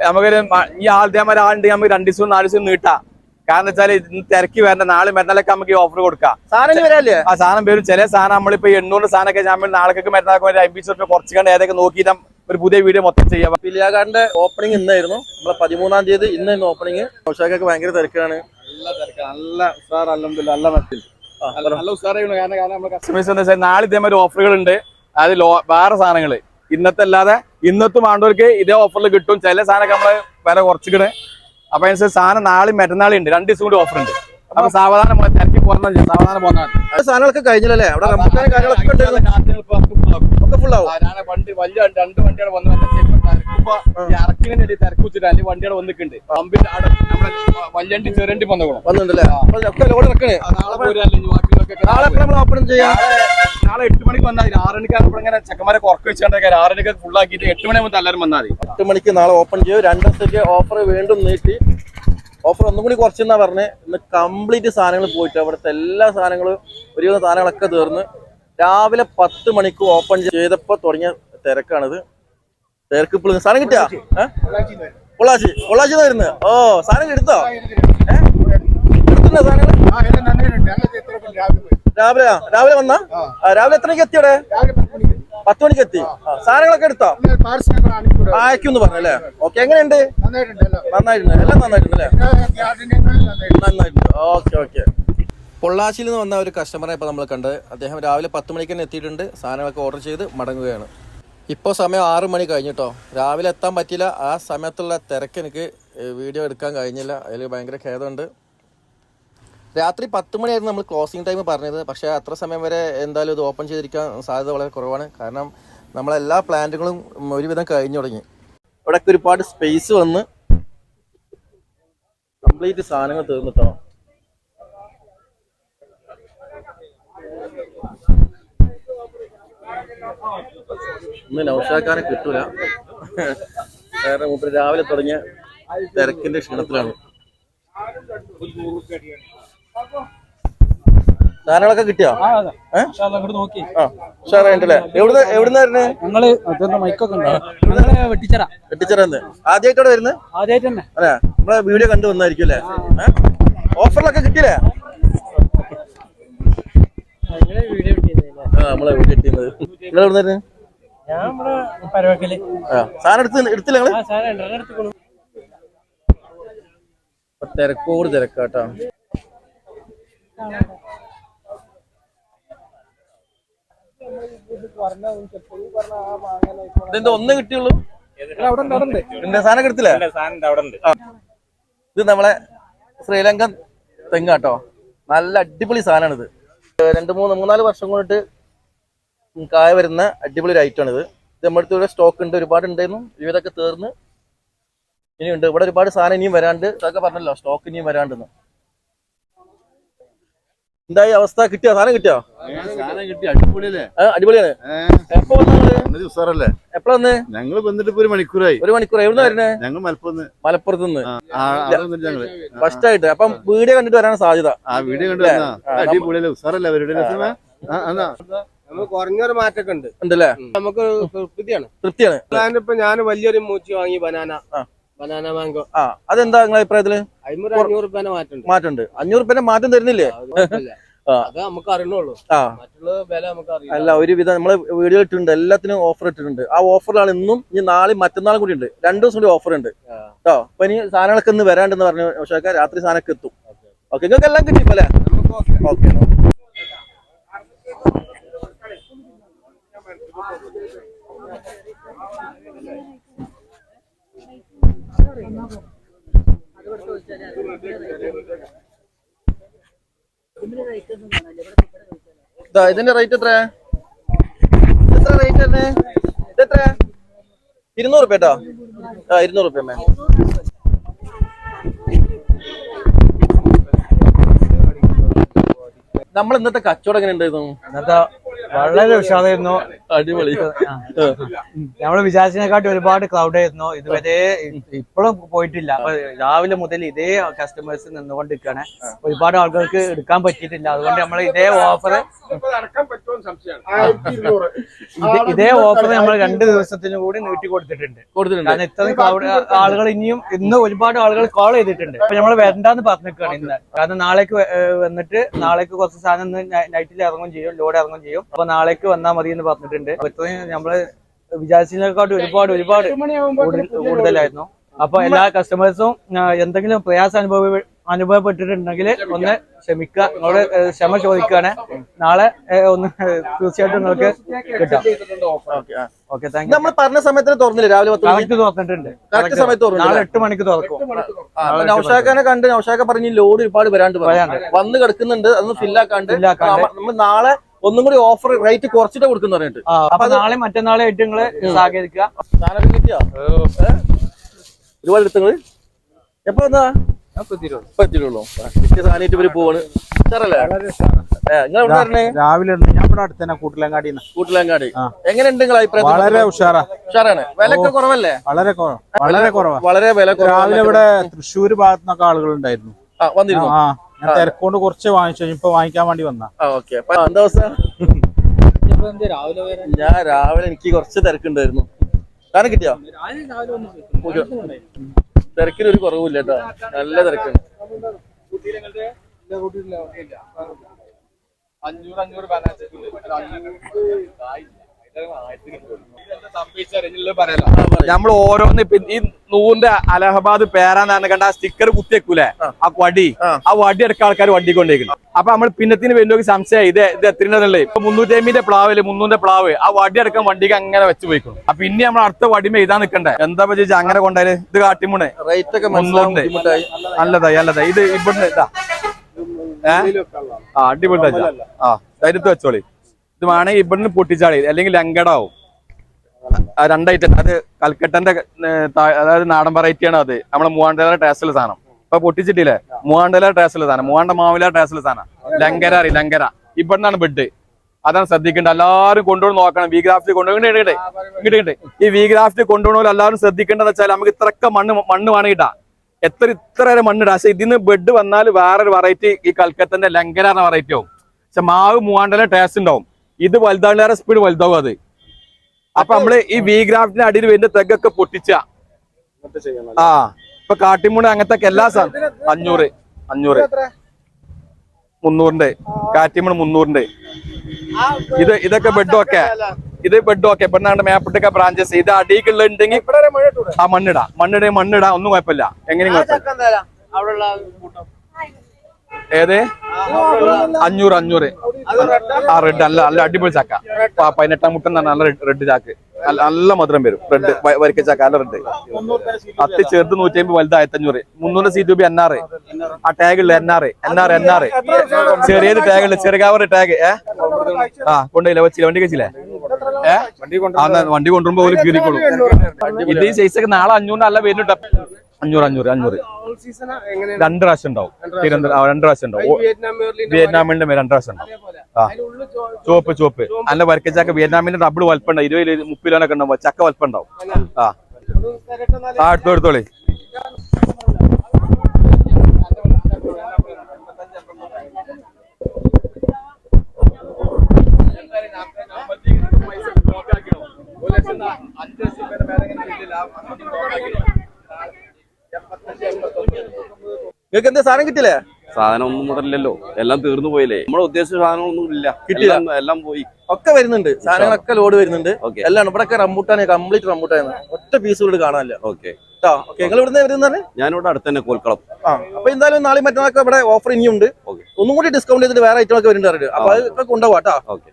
നമുക്കൊരു ഈ ഈ ആൾദേമാർ ആളുണ്ട് നമുക്ക് രണ്ട് ദിവസവും നാല് ദിവസം നീട്ടാം. കാരണം വെച്ചാൽ ഇന്ന് തിരക്കി വരണ്ട നാളെ മറ്റന്നാളൊക്കെ നമുക്ക് ഈ ഓഫർ കൊടുക്കാം. സാധനം വരാല്ലേ? ആ സാധനം വരും. ചില സാധനം നമ്മളിപ്പോ എണ്ണൂറ് സാധനമൊക്കെ ഞാൻ നാളേക്കൊക്കെ മറ്റന്നാൾക്ക് ഒരു അമ്പത് റുപ്യ കുറച്ച് കണ്ട് ഏതൊക്കെ നോക്കിയിട്ട് ഒരു പുതിയ വീഡിയോ മൊത്തം ചെയ്യാം. പിലിയാകാടിന്റെ ഓപ്പണിംഗ് ഇന്നായിരുന്നു. നമ്മളെ പതിമൂന്നാം തീയതി ഇന്ന് ഓപ്പണിംഗ് ഉഷാക്കൊക്കെ ഭയങ്കര തിരക്കാണ്. നല്ല തിരക്കാണ് നല്ല നല്ല മത്തിൽ ആ, നല്ല ഉസാറായിരുന്നു കാരണം കാരണം നമ്മുടെ കസ്റ്റമേഴ്സ് നാളെ ഇതേമാതിരി ഓഫറുകൾ ഉണ്ട് അത് വേറെ സാധനങ്ങൾ ഇന്നത്തെ അല്ലാതെ ഇന്നത്തും വേണ്ടവർക്ക് ഇതേ ഓഫറിൽ കിട്ടും. ചില സാധനമൊക്കെ നമ്മൾ വില കുറച്ചിട്ട് അപ്പൊ അതിനനുസരിച്ച് സാധനം നാളെയും മറ്റന്നാളും ഉണ്ട്. രണ്ട് ദിവസം കൂടി ഓഫർ ഉണ്ട്. അപ്പൊ സാവധാനം തിരക്കി ചെയ്യാം സാവധാനം പോന്നാൽ ആ സാധനങ്ങളൊക്കെ കഴിഞ്ഞല്ലേ അവിടെ വണ്ടി വലിയ രണ്ട് വണ്ടിയാണ് വന്ന് വന്ന് ചെലപ്പോ തിരക്കുമ്പോ ഈ ഇറക്കിനു വേണ്ടി തിരക്ക് വെച്ചിട്ട് അല്ലെങ്കിൽ വണ്ടിയുടെ വന്നിട്ടുണ്ട് പമ്പിന്റെ വല്യണ്ടി ചെറിയണ്ടി വന്നോളൂ വന്നിട്ടുണ്ടല്ലേ? നാളെ നാളെ ഓപ്പൺ ചെയ്യാം? നാളെ എട്ട് മണിക്ക് വന്നാൽ മതി. ആറ് മണിക്കാണ് ഇവിടെ ഇങ്ങനെ ചെക്കന്മാരെ കുറക്ക് വെച്ചാൽ ആറ് മണിക്ക് ഫുൾ ആക്കിയിട്ട് എട്ട് മണി എല്ലാവരും വന്നാൽ മതി. എട്ട് മണിക്ക് നാളെ ഓപ്പൺ ചെയ്യും. രണ്ട് ദിവസത്തേക്ക് ഓഫർ വീണ്ടും നീട്ടി. ഓഫർ ഒന്നും കൂടി കുറച്ചെന്നാ പറഞ്ഞ്. ഇന്ന് കംപ്ലീറ്റ് സാധനങ്ങൾ പോയിട്ട് അവിടുത്തെ എല്ലാ സാധനങ്ങളും ഒരുവിധം സാധനങ്ങളൊക്കെ തീർന്ന് രാവിലെ പത്ത് മണിക്ക് ഓപ്പൺ ചെയ്തപ്പോ തുടങ്ങിയ തിരക്കാണിത്. തിരക്ക് ഇപ്പോൾ സാധനം കിട്ടിയാ? പൊള്ളാച്ചി. പൊള്ളാച്ചി വരുന്നത്. ഓ സാധനം എടുത്തോ എടുത്തിട്ടുണ്ടോ സാധനങ്ങൾ? രാവിലെ രാവിലെ വന്ന? രാവിലെ എത്രയ്ക്ക് അവിടെ? പത്ത് മണിക്ക് എത്തി. സാധനങ്ങളൊക്കെ എടുത്തോ? അയക്കുന്ന് പറഞ്ഞല്ലേ? ഓക്കെ എങ്ങനെയുണ്ട്? നന്നായിട്ടുണ്ട് എല്ലാം. നന്നായിട്ടുണ്ട്. അല്ലേ നന്നായിട്ടുണ്ട്. Okay okay. പൊള്ളാച്ചിയിൽ നിന്ന് വന്ന ഒരു കസ്റ്റമറെ ഇപ്പോൾ നമ്മൾ കണ്ടത് അദ്ദേഹം രാവിലെ പത്ത് മണിക്ക് തന്നെ എത്തിയിട്ടുണ്ട്. സാധനങ്ങളൊക്കെ ഓർഡർ ചെയ്ത് മടങ്ങുകയാണ്. ഇപ്പോൾ സമയം ആറ് മണി കഴിഞ്ഞിട്ടോ രാവിലെ എത്താൻ പറ്റില്ല ആ സമയത്തുള്ള തിരക്ക് എനിക്ക് വീഡിയോ എടുക്കാൻ കഴിഞ്ഞില്ല. അതിൽ ഭയങ്കര ഖേദമുണ്ട്. രാത്രി പത്ത് മണിയായിരുന്നു നമ്മൾ ക്ലോസിംഗ് ടൈം പറഞ്ഞത്. പക്ഷേ അത്ര സമയം വരെ എന്തായാലും ഇത് ഓപ്പൺ ചെയ്തിരിക്കാൻ സാധ്യത വളരെ കുറവാണ്. കാരണം നമ്മളെല്ലാ പ്ലാന്റുകളും ഒരുവിധം കഴിഞ്ഞു തുടങ്ങി. ഇവിടെയൊക്കെ ഒരുപാട് സ്പേസ് വന്ന് കംപ്ലീറ്റ് സാധനങ്ങൾ തീർന്നിട്ടോ ഇന്ന് നൗഷാക്കാരെ കിട്ടൂല. വേറെ മൂപ്പര് രാവിലെ തുടങ്ങിയ തിരക്കിന്റെ ക്ഷീണത്തിലാണ്. സാധനങ്ങളൊക്കെ കിട്ടിയോ? ഉഷാറായിട്ടല്ലേ എവിടുന്ന് എവിടുന്ന് വരുന്നത് ഞങ്ങൾ അതൊന്ന് മൈക്കൊക്കെ ഉണ്ടാവും ഞങ്ങൾ വെട്ടിച്ചറ. വെട്ടിച്ചിറന്ന്. ആദ്യമായിട്ടോടെ വരുന്നത് ആദ്യമായിട്ട് തന്നെ. അല്ലേ? നമ്മളെ വീഡിയോ കണ്ടു വന്നായിരിക്കും അല്ലേ? ഓഫറിലൊക്കെ കിട്ടിയില്ലേ? വീഡിയോ കിട്ടിയതല്ലേ? ആ നമ്മളെ വീഡിയോ കിട്ടിയത്. നിങ്ങൾ എവിടെ വരുന്നത് സാധനം എടുത്ത് എടുത്തില്ല നിങ്ങൾ? തിരക്കോട് തിരക്കാട്ടോ ഇതെന്താ ഒന്ന് കിട്ടിയുള്ളൂ? സാധനം എടുത്തില്ലേ? ഇത് നമ്മളെ ശ്രീലങ്കൻ തെങ്ങാട്ടോ. നല്ല അടിപൊളി സാധനമാണ് ഇത് രണ്ട് മൂന്ന് മൂന്നാൽ വർഷം കൊണ്ടിട്ട് കായ വരുന്ന അടിപൊളി ഒരു ഐറ്റം ആണ് ഇത് ഇത് നമ്മുടെ അടുത്ത് സ്റ്റോക്ക് ഉണ്ട് ഒരുപാട് ഉണ്ടായിരുന്നു ഇവരൊക്കെ തീർന്ന് ഇനിയുണ്ട്. ഇവിടെ ഒരുപാട് സാധനം ഇനിയും വരാണ്ട് ഇതൊക്കെ പറഞ്ഞല്ലോ സ്റ്റോക്ക് ഇനിയും വരാണ്ടെന്ന്. എന്തായി അവസ്ഥ? കിട്ടിയോ? സാധനം കിട്ടിയോ? അടിപൊളിയാണ്. എപ്പോ വന്നത് ഇന്നലെ ഉസാറല്ലേ? എപ്പോഴാ വന്ന്? ഞങ്ങൾ വന്നിട്ട് ഒരു മണിക്കൂറായി. ഒരു മണിക്കൂർ എവിടെ വരുന്നേ? ഞങ്ങൾ മലപ്പുറത്ത് മലപ്പുറത്ത് നിന്ന്. ഫസ്റ്റ് ആയിട്ട് അപ്പം വീഡിയോ കണ്ടിട്ട് വരാൻ സാധ്യത. ആ വീഡിയോ കണ്ടു അടിപൊളിയല്ലേ? ഉസാറല്ലേ അവരുടെ കുറഞ്ഞൊരു മാറ്റൊക്കെ ഉണ്ട്. ഉണ്ടല്ലേ? നമുക്ക് തൃപ്തിയാണ്. തൃപ്തിയാണ്. ഞാൻ വലിയൊരു മൂച്ചി വാങ്ങി ബനാന. ആ. ബനാന മാങ്കോ ആ അതെന്താ നിങ്ങളെ അഭിപ്രായത്തിൽ? മാറ്റുണ്ട് അഞ്ഞൂറ് രൂപ മാറ്റം തരുന്നില്ലേ? അല്ല ഒരുവിധം നമ്മൾ വീഡിയോ ഇട്ടിട്ടുണ്ട്. എല്ലാത്തിനും ഓഫർ ഇട്ടിട്ടുണ്ട്. ആ ഓഫറിലാണ് ഇന്നും ഇനി നാളെ മറ്റന്നാളും കൂടി ഉണ്ട്. രണ്ടു ദിവസം കൂടി ഓഫർ ഉണ്ട്. കേട്ടോ അപ്പൊ ഇനി സാധനങ്ങളൊക്കെ ഇന്ന് വരാണ്ടെന്ന് പറഞ്ഞു പക്ഷേ രാത്രി സാധനമൊക്കെ എത്തും. ഓക്കെ നിങ്ങൾക്ക് എല്ലാം കിട്ടിപ്പല്ലേ ഓക്കെ. ഇതാ ഇതിന്റെ റേറ്റ് എത്ര എത്ര റേറ്റ് തന്നെ? ഇത് എത്ര ഇരുന്നൂറ് റുപ്യ കേട്ടോ ആ ഇരുന്നൂറ് റുപ്യ നമ്മൾ ഇന്നത്തെ കച്ചവടം എങ്ങനെ ഉണ്ടായിരുന്നു? ഇന്നത്തെ വളരെ ഉഷാറായിരുന്നു. അടിപൊളി. നമ്മൾ വിചാരിച്ചതിനെക്കാട്ടി ഒരുപാട് ക്ലൗഡ് ആയിരുന്നു. ഇതുവരെ ഇപ്പോഴും പോയിട്ടില്ല. അപ്പൊ രാവിലെ മുതൽ ഇതേ കസ്റ്റമേഴ്സ് നിന്നുകൊണ്ടിരിക്കുകയാണ്. ഒരുപാട് ആളുകൾക്ക് എടുക്കാൻ പറ്റിയിട്ടില്ല. അതുകൊണ്ട് നമ്മൾ ഇതേ ഓഫർ ഇത് ഇതേ ഓഫർ നമ്മൾ രണ്ട് ദിവസത്തിന് കൂടി നീട്ടി കൊടുത്തിട്ടുണ്ട്. കൊടുത്തിട്ടുണ്ട്. കാരണം ഇത്രയും ആളുകൾ ഇനിയും ഇന്ന് ഒരുപാട് ആളുകൾ കോൾ ചെയ്തിട്ടുണ്ട്. അപ്പൊ നമ്മൾ വരണ്ടെന്ന് പറഞ്ഞിരിക്കുകയാണ് ഇന്ന്. കാരണം നാളേക്ക് വന്നിട്ട് നാളേക്ക് കുറച്ച് സാധനം ഇന്ന് നൈറ്റിൽ ഇറങ്ങും ചെയ്യും ലോഡ് ഇറങ്ങും ചെയ്യും. അപ്പൊ നാളേക്ക് വന്നാൽ മതി എന്ന് പറഞ്ഞിട്ടുണ്ട്. അപ്പൊ ഇത്രയും നമ്മൾ വിചാരിച്ചതിനെക്കാട്ടും ഒരുപാട് ഒരുപാട് കൂടുതലായിരുന്നു. അപ്പൊ എല്ലാ കസ്റ്റമേഴ്സും എന്തെങ്കിലും പ്രയാസം അനുഭവ അനുഭവപ്പെട്ടിട്ടുണ്ടെങ്കിൽ ഒന്ന് ക്ഷമിക്കുക. നിങ്ങളോട് ക്ഷമ ചോദിക്കുകയാണ്. നാളെ ഒന്ന് തീർച്ചയായിട്ടും നിങ്ങൾക്ക് കിട്ടാം. Okay thank you. നമ്മൾ പറഞ്ഞ സമയത്തിന് തുറന്നില്ലേ. രാവിലെ പത്ത് മണിക്ക്. കറക്റ്റ് തുറന്നിട്ടുണ്ട്. കറക്റ്റ് സമയത്ത് നാളെ എട്ട് മണിക്ക് തുറക്കും. നൗഷാഖാനെ കണ്ട് നൗഷാക്ക പറഞ്ഞ് ലോഡ് ഒരുപാട് വരാണ്ട് പറയാണ്ട് വന്ന് കിടക്കുന്നുണ്ട് അതൊന്ന് ഫില്ലാക്കാണ്ട്. നമ്മൾ നാളെ ഒന്നും കൂടി ഓഫർ റേറ്റ് കുറച്ചിട്ട് കൊടുക്കുന്ന പറഞ്ഞിട്ട്. അപ്പൊ നാളെ മറ്റന്നാളെ ആയിട്ട് നിങ്ങൾ സഹകരിക്കുക? ഒരുപാട് എടുത്തങ്ങൾ? എപ്പോ വന്നാ ഇപ്പൊ എത്തിയിട്ടുള്ളൂ ആ, കിട്ടിയ സാധനമായിട്ട് ഇവർ പോവാണ്. സാറല്ലേ? നിങ്ങൾ എവിടെ വരണേ? രാവിലെ ഞാൻ ഇവിടെ അടുത്ത് തന്നെ കൂട്ടിലങ്ങാടി. കൂട്ടിലങ്ങാടി. എങ്ങനെയുണ്ട് നിങ്ങൾ അഭിപ്രായം വളരെ ഉഷാറാ. ഉഷാറാണ്. വിലക്ക് കുറവല്ലേ? വളരെ കുറവ് വളരെ കുറവാ. വളരെ വില രാവിലെ ഇവിടെ തൃശ്ശൂർ ഭാഗത്തു നിന്നൊക്കെ ആളുകൾ ഉണ്ടായിരുന്നു വന്നിരുന്നു? ആ ഞാൻ തിരക്കൊണ്ട് കുറച്ച് വാങ്ങിച്ചു. ഇപ്പൊ വാങ്ങിക്കാൻ വേണ്ടി വന്ന. ഓക്കെ. എന്താ അവസ്ഥ? ഞാൻ രാവിലെ എനിക്ക് കുറച്ച് തിരക്കുണ്ടായിരുന്നു. കാരണം കിട്ടിയോ? തിരക്കിന് ഒരു കുറവില്ല കേട്ടോ നല്ല തിരക്കാണ് അഞ്ഞൂറ് അഞ്ഞൂറ് ബാലൻസ് നമ്മൾ ഓരോന്ന് ഇപ്പൊ ഈ നൂറിന്റെ അലഹബാദ് പേരാന്ന് കണ്ട ആ സ്റ്റിക്കർ കുത്തിയേക്കൂലേ ആ വടി. ആ. വടി എടുക്ക ആൾക്കാർ വണ്ടി കൊണ്ടേക്കുന്നു. അപ്പൊ നമ്മൾ പിന്നത്തിന് വലിയ സംശയം ഇത് ഇത് എത്രണ്ടല്ലേ ഇപ്പൊ മുന്നൂറ്റി അമ്പിന്റെ പ്ലാവിൽ മുന്നൂറിന്റെ പ്ലാവ്. ആ വടി എടുക്കാൻ വണ്ടിക്ക് അങ്ങനെ വെച്ച് പോയിക്കും അപ്പൊ ഇനി നമ്മൾ അടുത്ത വടിമ ഇതാ നിക്കണ്ടേ? എന്താ ചോദിച്ചാൽ അങ്ങനെ കൊണ്ടേ ഇത് കാട്ടിമുണേ. റേറ്റ് ഒക്കെ മുന്നൂറിന്റെ. നല്ലതായി നല്ലതായി. ഇത് ഇവിടുന്ന് ഇതാ. ഏഹ് ആ അടിപൊളി ആ ധൈര്യത്ത് വെച്ചോളി. ഇത് വേണമെങ്കിൽ ഇവിടുന്ന് പൊട്ടിച്ചാളി അല്ലെങ്കിൽ ലങ്കടാവും. രണ്ടായിട്ട് അത് കൽക്കട്ടന്റെ അതായത് നാടൻ വെറൈറ്റി ആണ് അത്. നമ്മളെ മൂവാണ്ടല ടേസ്റ്റിലെ സാധനം. ഇപ്പൊ പൊട്ടിച്ചിട്ടില്ലേ? മൂവാണ്ടല ടേസ്റ്റിലെ സാധനം. മൂവാണ്ട മാവില ടേസ്റ്റിലെ സാധനം. ലങ്കര അറി ലങ്കര. ഇവിടുന്നാണ് ബെഡ്. അതാണ് ശ്രദ്ധിക്കേണ്ടത്. എല്ലാവരും കൊണ്ടുപോയി നോക്കണം. വി ഗ്രാഫ്റ്റ് കൊണ്ടുപോയി. ഇങ്ങോട്ട് ഇങ്ങോട്ട് ഈ വി ഗ്രാഫ്റ്റ് കൊണ്ടുപോകണ എല്ലാവരും ശ്രദ്ധിക്കേണ്ടത് വെച്ചാൽ നമുക്ക് ഇത്രയൊക്കെ മണ്ണ് മണ്ണ് വേണം കിട്ടാ എത്ര ഇത്ര വരെ മണ്ണിടാം പക്ഷെ ഇതിന്ന് ബെഡ് വന്നാൽ വേറൊരു വെറൈറ്റി ഈ കൽക്കത്തന്റെ ലങ്കര എന്ന വെറൈറ്റി ആവും. പക്ഷെ മാവ് മൂവാണ്ടല ടേസ്റ്റ് ഉണ്ടാവും. ഇത് വലുതാണേറെ സ്പീഡ് വലുതാവും അത്. അപ്പൊ നമ്മൾ ഈ വി ഗ്രാഫ്റ്റിന്റെ അടിയിൽ വരുന്ന തെഗൊക്കെ പൊട്ടിച്ച. ആ ഇപ്പൊ കാട്ടിമൂണ് അങ്ങനത്തെ എല്ലാ സാധനം അഞ്ഞൂറ് അഞ്ഞൂറ്. മുന്നൂറിന്റെ. കാറ്റിമൂട് മുന്നൂറിന്റെ. ഇത് ഇതൊക്കെ ബെഡ് ഒക്കെ. ഇത് ബെഡ് ഒക്കെ. ഇവിടുന്നാണ്ട് മേപ്പിട്ടൊക്കെ ബ്രാഞ്ചസ് ഇത് അടിയിലുള്ള ഉണ്ടെങ്കിൽ ആ മണ്ണിടാ. മണ്ണിട മണ്ണിടാ. ഒന്നും കുഴപ്പമില്ല. എങ്ങനെയും കുഴപ്പമില്ല. ഏത്? അഞ്ഞൂറ് അഞ്ഞൂറ്. ആ റെഡ് നല്ല നല്ല അടിപൊളി ചാക്ക. പതിനെട്ടാം മുട്ടൻ തന്നെ നല്ല റെഡ് ചാക്ക്. നല്ല മധുരം വരും. റെഡ് വരിക്ക ചാക്ക നല്ല റെഡ് അത്തി ചെറുത് നൂറ്റി അമ്പത് വലുത് അഞ്ഞൂറ് മുന്നൂറ് സി രൂപ എൻ ആർ ആ ടാഗ് ഉള്ള N R N R N R ചെറിയത് ടാഗ് ഉള്ള ചെറുകാവർ ടാഗ് ഏ? ആ കൊണ്ടുപോയില്ല? വെച്ചില്ല? വണ്ടി കഴിച്ചില്ലേ ഏഹ് വണ്ടി കൊണ്ടുവരുമ്പോ ഒരു കീറിക്കോളൂ. ഇത് ഈ സൈസ് ഒക്കെ നാളെ അഞ്ഞൂറിന് നല്ല വരുന്നുണ്ട്. അഞ്ഞൂറ് അഞ്ഞൂറ് അഞ്ഞൂറ്. രണ്ട് പ്രാവശ്യം ഉണ്ടാവും. തിരുവനന്തപുരം രണ്ട് പ്രാവശ്യം ഉണ്ടാവും. വിയറ്റ്നാമിന്റെ മേലെ രണ്ട് പ്രാവശ്യം ഉണ്ടാവും. ആ. ചുവപ്പ് ചുവപ്പ്. അല്ല വരക്ക ചക്ക. വിയറ്റ്നാമിന്റെ ഡബിൾ വലുപ്പം ഉണ്ടാവും ഇരുപത് മുപ്പത് കിലോനൊക്കെ ഉണ്ടാവും. ചക്ക വലപ്പുണ്ടാവും ആ. ആ എടുത്തോളി. നിങ്ങൾക്ക് എന്താ സാധനം കിട്ടില്ലേ സാധനം ഒന്നും മുതലല്ലോ എല്ലാം തീർന്നു പോയില്ലേ? നമ്മളെ ഉദ്ദേശിച്ച സാധനങ്ങളൊന്നും ഇല്ല. കിട്ടില്ല എല്ലാം- പോയി. ഒക്കെ വരുന്നുണ്ട്. സാധനങ്ങളൊക്കെ ലോഡ് വരുന്നുണ്ട്. എല്ലാം ഇവിടെ ഒക്കെ റംബൂട്ടാനെ കംപ്ലീറ്റ് റംബൂട്ടാണ് ഒറ്റ പീസ് ഇവിടെ കാണാനില്ല. ഓക്കെ. നിങ്ങൾ ഇവിടുന്ന് വരുന്നത് ഞാനിവിടെ അടുത്ത് തന്നെ കോൽക്കളം. ആ അപ്പൊ എന്തായാലും നാളെ മറ്റന്നാളൊക്കെ ഇവിടെ ഓഫർ ഇനിയുണ്ട്. ഒന്നും കൂടി ഡിസ്കൗണ്ട് ചെയ്തിട്ട് വേറെ ഐറ്റം ഒക്കെ വരുന്നുണ്ട് അപ്പൊ അതൊക്കെ കൊണ്ടുപോവാ കേട്ടോ ഓക്കെ.